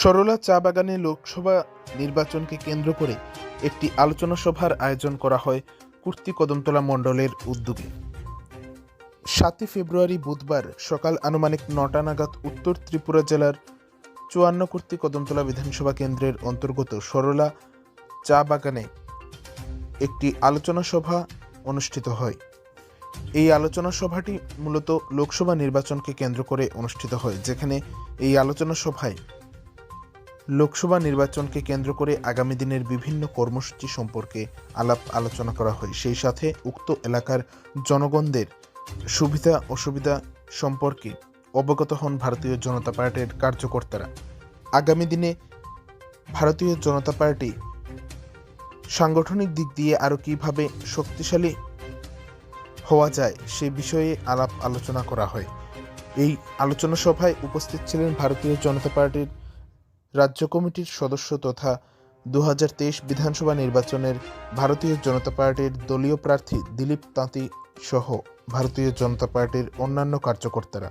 সরলা চা বাগানে লোকসভা নির্বাচনকে কেন্দ্র করে একটি আলোচনা সভার আয়োজন করা হয় কুর্তি কদমতলা মণ্ডলের উদ্যোগে। সাতই ফেব্রুয়ারি বুধবার সকাল আনুমানিক নটা নাগাদ উত্তর ত্রিপুরা জেলার চুয়ান্ন কুর্তি কদমতলা বিধানসভা কেন্দ্রের অন্তর্গত সরলা চা বাগানে একটি আলোচনা সভা অনুষ্ঠিত হয়। এই আলোচনা সভাটি মূলত লোকসভা নির্বাচনকে কেন্দ্র করে অনুষ্ঠিত হয়, যেখানে এই আলোচনা সভায় লোকসভা নির্বাচনকে কেন্দ্র করে আগামী দিনের বিভিন্ন কর্মসূচি সম্পর্কে আলাপ আলোচনা করা হয়। সেই সাথে উক্ত এলাকার জনগণদের সুবিধা, অসুবিধা সম্পর্কে অবগত হন ভারতীয় জনতা পার্টির কার্যকর্তারা। আগামী দিনে ভারতীয় জনতা পার্টি সাংগঠনিক দিক দিয়ে আরও কীভাবে শক্তিশালী হওয়া যায় সে বিষয়ে আলাপ আলোচনা করা হয়। এই আলোচনা সভায় উপস্থিত ছিলেন ভারতীয় জনতা পার্টির রাজ্য কমিটির সদস্য তথা দু হাজার তেইশ বিধানসভা নির্বাচনের ভারতীয় জনতা পার্টির দলীয় প্রার্থী দিলীপ তাঁতি সহ ভারতীয় জনতা পার্টির অন্যান্য কার্যকর্তারা।